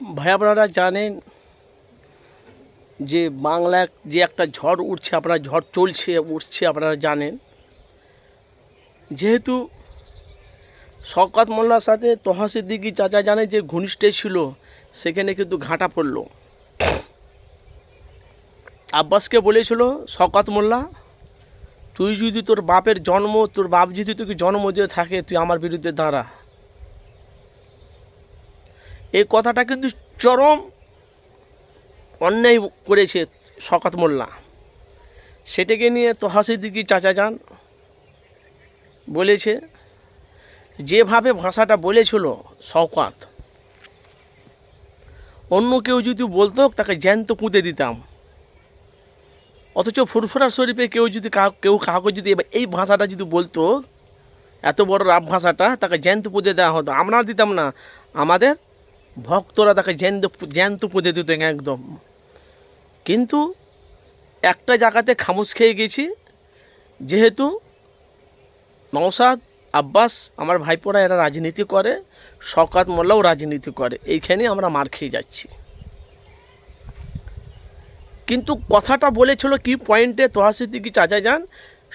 ভাই আপনারা জানেন যে বাংলা যে একটা ঝড় উঠছে, আপনারা ঝড় চলছে, উঠছে আপনারা জানেন। যেহেতু শওকত মোল্লার সাথে তহা সিদ্দিকি চাচা জানে যে ঘনিষ্ঠ ছিল, সেখানে কিন্তু ঘাঁটা পড়ল। আব্বাসকে বলেছিল, শওকত মোল্লা, তুই যদি তোর বাপের জন্ম, তোর বাপ যদি তোকে জন্ম দিয়ে থাকে, তুই আমার বিরুদ্ধে দাঁড়া। এই কথাটা কিন্তু চরম অন্যায় করেছে শকাত মোল্লা। সেটাকে নিয়ে তহাসিদ্দিকি চাচা যান, বলেছে, যেভাবে ভাষাটা বলেছিল শওকাত, অন্য কেউ যদি বলতো, তাকে জ্যান্ত পুঁতে দিতাম। অথচ ফুরফুরা শরীফে কেউ যদি কাউ কেউ কাউকে যদি এই ভাষাটা যদি বলতো, এত বড় রাব ভাষাটা তাকে জ্যান্ত পুঁতে দেওয়া হতো। আমরা দিতাম না, আমাদের ভক্তরা তাকে জ্যান্ত জ্যান্ত পুঁতে দিত একদম। কিন্তু একটা জায়গাতে খামোশ খেয়ে গেছি, যেহেতু নওসাদ আব্বাস আমার ভাইপোরা এরা রাজনীতি করে শকাত মোল্লাও রাজনীতি করে, এইখানে আমরা মার খেয়ে যাচ্ছি। কিন্তু কথাটা বলেছিল কি পয়েন্টে তোহাসিদ্দি কি চাচা যান?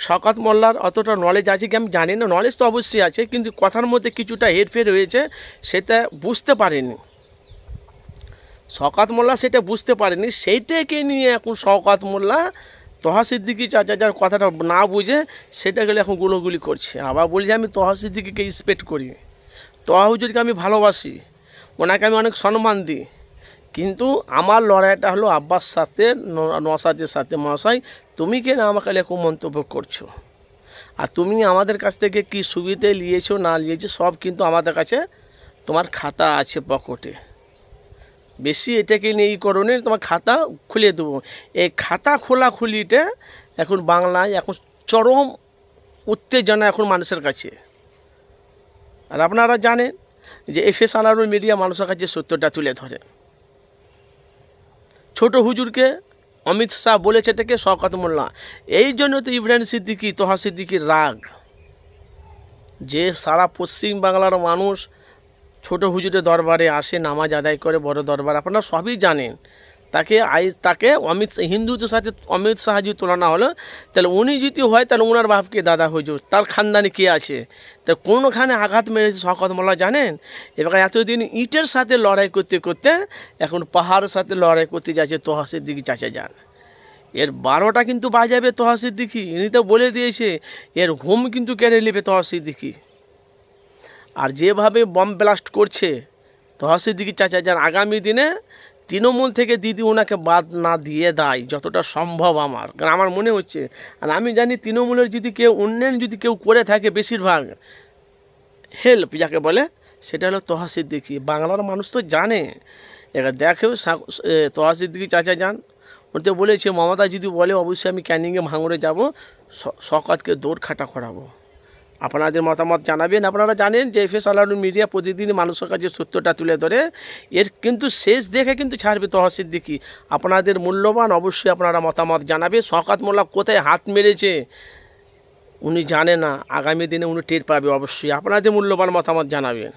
শকাত মোল্লার অতটা নলেজ আছে কি আমি জানি না নলেজ তো অবশ্যই আছে, কিন্তু কথার মধ্যে কিছুটা হেরফের হয়েছে, সেটা বুঝতে পারেনি। শকাত মোল্লা সেটা বুঝতে পারেনি, সেইটাকে নিয়ে এখন শওকাত মোল্লা তহা সিদ্দিকি চাচা যার কথাটা না বুঝে সেটা গেলে এখন গুলোগুলি করছে। আবার বলছে, আমি তহা সিদ্দিকিকে রেসপেক্ট করি। তহা হুজুরকে আমি ভালোবাসি, ওনাকে আমি অনেক সম্মান দিই। কিন্তু আমার লড়াইটা হলো আব্বাস সাথে নসাজের সাথে। মহাশয়, তুমি কেন আমাকে লেখো মন্তব্য করছ? আর তুমি আমাদের কাছ থেকে কি সুবিধে নিয়েছো, না নিয়েছো, সব কিন্তু আমাদের কাছে তোমার খাতা আছে পকেটে। বেশি এটাকে নিয়ে ই করো নি, তোমার খাতা খুলে দেবো। এই খাতা খোলা খুলিটা এখন বাংলায় এখন চরম উত্তেজনা এখন মানুষের কাছে। আর আপনারা জানেন যে এফ এস আনারুল মিডিয়া মানুষের কাছে সত্যটা তুলে ধরে। ছোট হুজুরকে অমিত শাহ বলেছে এটাকে শওকত মোল্লা। এই জন্য তো ইব্রাহিম সিদ্দিকি তোহা সিদ্দিকির রাগ। যে সারা পশ্চিম বাংলার মানুষ ছোট হুজুরের দরবারে আসে, নামাজ আদায় করে, বড় দরবার, আপনারা সবই জানেন। তাকে আই, তাকে অমিত হিন্দুদের সাথে অমিত শাহ যদি তুলনা হলো, তাহলে উনি যদি হয়, তাহলে ওনার বাপকে দাদা হুজুর, তার খানদানি কে আছে? তা কোনোখানে আঘাত মেরেছে শকত মোল্লা জানেন? এবার এতদিন ইটের সাথে লড়াই করতে করতে এখন পাহাড়ের সাথে লড়াই করতে যাচ্ছে তোহাসের দিকে চাচা যান। এর বারোটা কিন্তু বাজাবে তোহাসির দিকি, ইনি তো বলে দিয়েছে, এর ঘুম কিন্তু কেড়ে নেবে তোহাসির দিকি। আর যেভাবে বম ব্লাস্ট করছে তহসির দিকে চাচা যান আগামী দিনে তৃণমূল থেকে দিদি ওনাকে বাদ না দিয়ে দেয়, যতটা সম্ভব আমার। কারণ আমার মনে হচ্ছে, আর আমি জানি তৃণমূলের যদি কেউ উন্নয়ন যদি কেউ করে থাকে বেশিরভাগ হেল্প যাকে বলে, সেটা হলো দিকি বাংলার মানুষ তো জানে। এবার দেখেও দিকে চাচা যান। ওতে বলেছে, মমতা যদি বলে, অবশ্যই আমি ক্যানিংয়ে ভাঙড়ে যাব শকাতকে দৌড় খাটা করাবো। আপনাদের মতামত জানাবেন। আপনারা জানেন যে এফ এস মিডিয়া প্রতিদিন মানুষের কাছে সত্যটা তুলে ধরে। এর কিন্তু শেষ দেখে কিন্তু ছাড়বে তহসিল দিকি। আপনাদের মূল্যবান অবশ্যই আপনারা মতামত জানাবে। শকাত মোল্লা কোথায় হাত মেরেছে, উনি জানে না। আগামী দিনে উনি টের পাবে অবশ্যই। আপনাদের মূল্যবান মতামত জানাবেন।